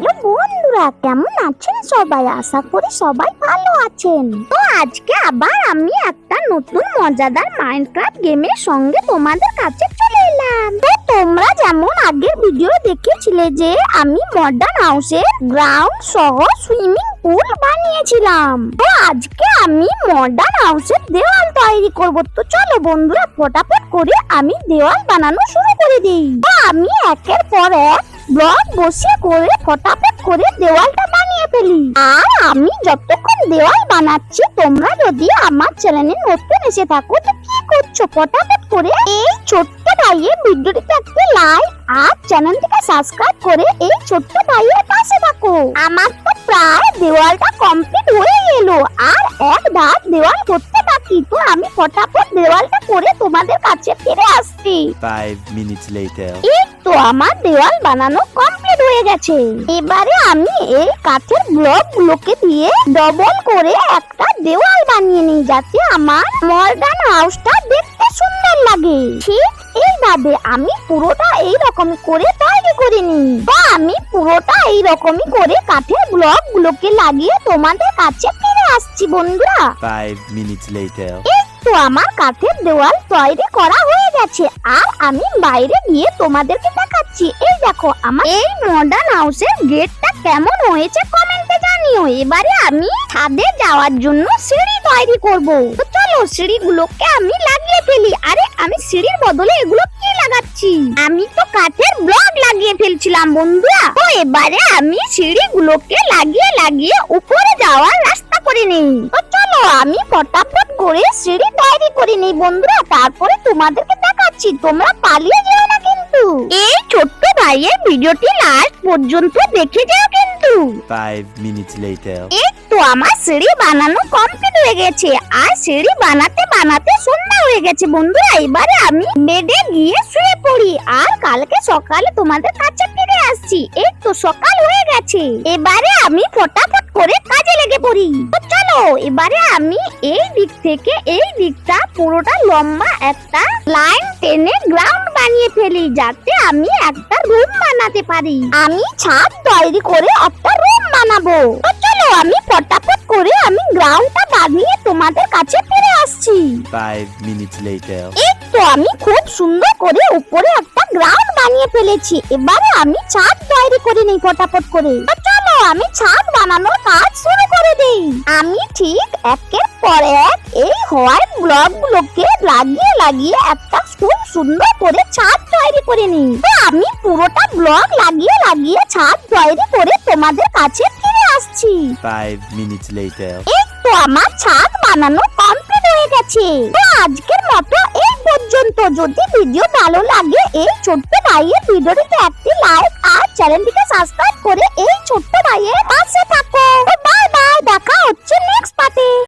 Hello বন্ধুরা, কেমন আছেন সবাই? আশা করি সবাই ভালো আছেন। তো আজকে আবার আমি একটা নতুন মজাদার মাইনক্রাফট গেমের সঙ্গে তোমাদের কাছে চলে এলাম। তো তোমরা যেমন আগের ভিডিও দেখেছিলে যে, আমি মডার্ন হাউসের গ্রাউন্ড সহ সুইমিং পুল বানিয়েছিলাম। তো আজকে আমি মডার্ন হাউসের দেওয়াল তৈরি করব। তো চলো বন্ধুরা, ফটাফট করে আমি দেওয়াল বানানো শুরু করে দিই। তো আমি একের পর এক ব্লক বসিয়ে করে ফটাফট করে দেওয়ালটা বানিয়ে ফেলি। আর আমি যতক্ষণ দেওয়াল বানাচ্ছি, তোমরা যদি আমার চ্যানেলে নতুন এসে থাকো, তো কি করছ? ফটাফট করে এই ছোট্ট ভাইয়ের ভিডিওটিতে একটা লাইক আর চ্যানেলটিকে সাবস্ক্রাইব করে এই ছোট্ট ভাইয়ের পাশে থাকো। আমার তো প্রায় দেওয়ালটা কমপ্লিট হয়ে গেল আর এক ধাপ দেওয়াল করতে বাকি তো আমি ফটাফট দেওয়ালটা করে তোমাদের কাছে ফিরে আসছি। Five minutes later. এই তো আমার দেওয়াল বানানো কমপ্লিট হয়ে গেছে। এবারে আমি এই কাঠের ব্লক গুলোকে দিয়ে ডবল করে একটা দেওয়াল বানিয়ে নিই যাতে আমার মডার্ন হাউসটা দেখতে সুন্দর লাগে। ঠিক এইভাবে আমি পুরোটা এই রকম করে তৈরি করে নিই। তো আমি পুরোটা এই রকমই করে কাঠের ব্লক গুলোকে লাগিয়ে তোমাদের কাছে আসছি বন্ধুরা। Five minutes later. তো আমার কাঠের দেওয়াল তৈরি করা হয়ে গেছে। আর আমি বাইরে গিয়ে তোমাদেরকে দেখাচ্ছি। এই দেখো আমার এই মডার্ন হাউসের গেটটা কেমন হয়েছে কমেন্টে জানিও। এবারে আমি ছাদে যাওয়ার জন্য সিঁড়ি তৈরি করব। তো চলো সিঁড়িগুলোকে আমি লাগিয়ে ফেলি। আরে আমি সিঁড়ির বদলে এগুলো কি লাগাচ্ছি? আমি তো কাঠের ব্লক লাগিয়ে ফেলছিলাম বন্ধুরা। তো এবারে আমি সিঁড়িগুলোকে লাগিয়ে লাগিয়ে উপরে যাওয়ার করে নেই। চলো আমি ফটাফট করে সিঁড়ি তৈরি করে নেই বন্ধুরা। তারপরে তোমাদেরকে দেখাচ্ছি তোমরা পালিয়ে যেও না কিন্তু। এই ছোট্ট ভাইয়ের ভিডিওটি লাস্ট পর্যন্ত দেখে যাও কিন্তু। Five minutes later. এই তো আমার সিঁড়ি বানানো কমপ্লিট হয়ে গেছে। আর সিঁড়ি বানাতে বানাতে সন্ধ্যা হয়ে গেছে বন্ধুরা। এবারে আমি বেডে গিয়ে শুয়ে পড়ি। আর কালকে সকালে তোমাদের কাছে ফিরে আসছি। এই তো সকাল হয়ে গেছে। এবারে আমি ফটাফট করে তো চলো এবারে আমি এই দিক থেকে এই দিকটা পুরোটা লম্বা একটা লাইন টেনে গ্রাউন্ড বানিয়ে ফেলি যাতে আমি একটা রুম বানাতে পারি। আমি ছাদ তৈরি করে একটা রুম বানাবো। চলো আমি ফটাফট করে আমি গ্রাউন্ডটা বানিয়ে তোমাদের কাছে ফিরে আসছি। Five minutes later. এই তো আমি খুব সুন্দর করে উপরে একটা গ্রাউন্ড বানিয়ে ফেলেছি। এবারে আমি ছাদ তৈরি করে নিই ফটাফট করে। আমি ছাদ বানানোর কাজ শুরু করে দেই। আমি ঠিক একের পর এক এই হোয়াইট ব্লক গুলোকে লাগিয়ে লাগিয়ে একটা খুব সুন্দর করে ছাদ তৈরি করে নিই। তো আমি পুরোটা ব্লক লাগিয়ে লাগিয়ে ছাদ তৈরি করে তোমাদের কাছে ফিরে আসছি। Five minutes later. এই তো আমার ছাদ বানানো কমপ্লিট হয়ে গেছে। তো আজকের মতো এই পর্যন্ত। যদি ভিডিও ভালো লাগে, এই ছোট্ট ভাইয়ের ভিডিওটিতে একটি লাইক আর চ্যানেলটিকে সাবস্ক্রাইব করে এই ছোট্ট ভাইয়ের পাশে থাকো